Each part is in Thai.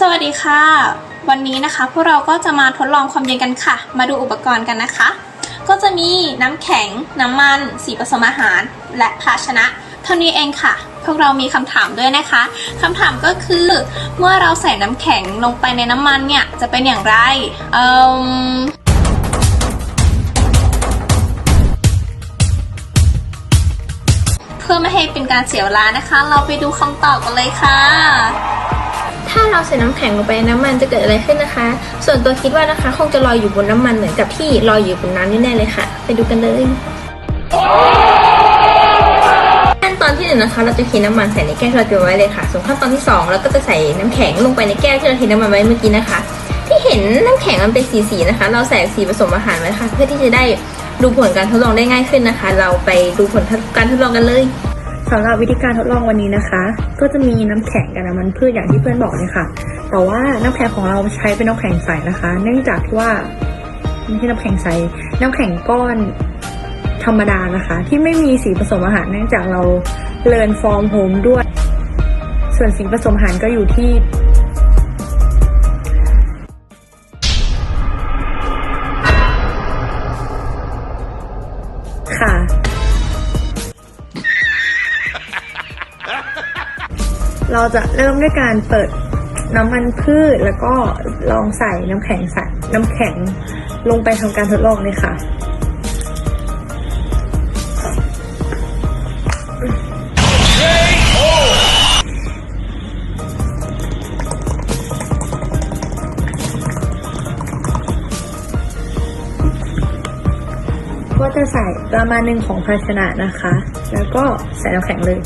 สวัสดีค่ะ วันนี้นะคะพวกเราก็จะมาทดลองความเย็นกันค่ะ มาดูอุปกรณ์กันนะคะ ก็จะมีน้ำแข็ง น้ำมัน สีผสมอาหาร และภาชนะ เท่านี้เองค่ะ พวกเรามีคำถามด้วยนะคะคำถามก็คือเมื่อเราใส่น้ำแข็งลงไปในน้ำมันเนี่ยจะเป็นอย่างไร เอ่มเพื่อไม่ให้เป็นการเสียเวลานะคะ เราไปดูคำตอบกันเลยค่ะ ถ้าเราใส่น้ำแข็งลงไปในน้ำมันจะเกิดอะไรขึ้นนะคะ ส่วนตัวคิดว่านะคะคงจะลอยอยู่บนน้ำมันเหมือนกับที่ลอยอยู่บนน้ำแน่ๆเลยค่ะ ไปดูกันเลยขั้นตอนที่หนึ่งนะคะ เราจะเทน้ำมันใส่ในแก้วที่เราเตรียมไว้เลยค่ะ ส่วนขั้นตอนที่สองเราก็จะใส่น้ำแข็งลงไปในแก้วที่เราเทน้ำมันไว้เมื่อกี้นะคะ ที่เห็นน้ำแข็งมันเป็นสีๆนะคะ เราใส่สีผสมอาหารไว้ค่ะ เพื่อที่จะได้ดูผลการทดลองได้ง่ายขึ้นนะคะ เราไปดูผลการทดลองกันเลย สำหรับวิธีการทดลองวันนี้นะคะ ก็จะมีน้ำแข็งกับน้ำมันพืชอย่างที่เพื่อนบอกเลยค่ะ แต่ว่าน้ำแข็งของเราใช้เป็นน้ำแข็งใสนะคะ เนื่องจากที่ว่าไม่ใช่น้ำแข็งใส น้ำแข็งก้อนธรรมดานะคะ ที่ไม่มีสีผสมอาหารเนื่องจากเราเลินฟอร์มโฮมด้วย ส่วนสีผสมอาหารก็อยู่ที่ค่ะ เราจะเริ่มด้วยการเปิดน้ำมันพืชแล้วก็ลองใส่น้ำแข็งใส่น้ำแข็งลงไปทำการทดลองเลยค่ะ ก็จะใส่ประมาณหนึ่งของภาชนะนะคะ แล้วก็ใส่น้ำแข็งเลย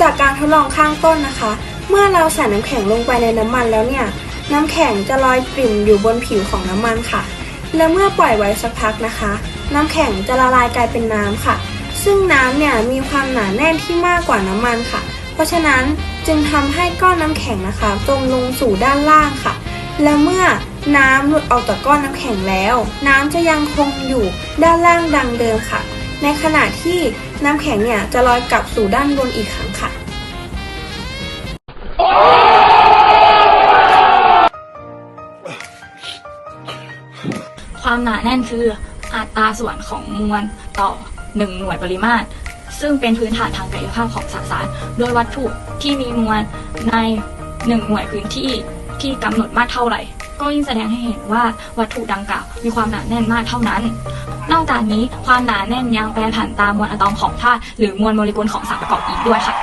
จากการทดลองข้างต้นนะคะ เมื่อเราใส่น้ำแข็งลงไปในน้ำมันแล้วเนี่ย น้ำแข็งจะลอยปริ่มอยู่บนผิวของน้ำมันค่ะ และเมื่อปล่อยไว้สักพักนะคะ น้ำแข็งจะละลายกลายเป็นน้ำค่ะ ซึ่งน้ำเนี่ยมีความหนาแน่นที่มากกว่าน้ำมันค่ะ เพราะฉะนั้นจึงทำให้ก้อนน้ำแข็งนะคะจมลงสู่ด้านล่างค่ะ และเมื่อ น้ำหลุดออกจากก้อนน้ำแข็งแล้ว น้ำจะยังคงอยู่ด้านล่างดังเดิมค่ะ ในขณะที่น้ำแข็งเนี่ยจะลอยกลับสู่ด้านบนอีกครั้งค่ะความหนาแน่นคืออัตราส่วนของมวลต่อ 1 หน่วยปริมาตร ซึ่งเป็นพื้นฐานทางกายภาพของสสาร โดยวัตถุที่มีมวลใน 1 หน่วยพื้นที่ที่กำหนดมากเท่าไหร่ ก็ยิ่งแสดงให้เห็นว่าวัตถุดังกล่าวมีความหนาแน่นมากเท่านั้น นอกจากนี้ความหนาแน่นยังแปรผันตามมวลอะตอมของธาตุหรือมวลโมเลกุลของสารประกอบอีกด้วยค่ะ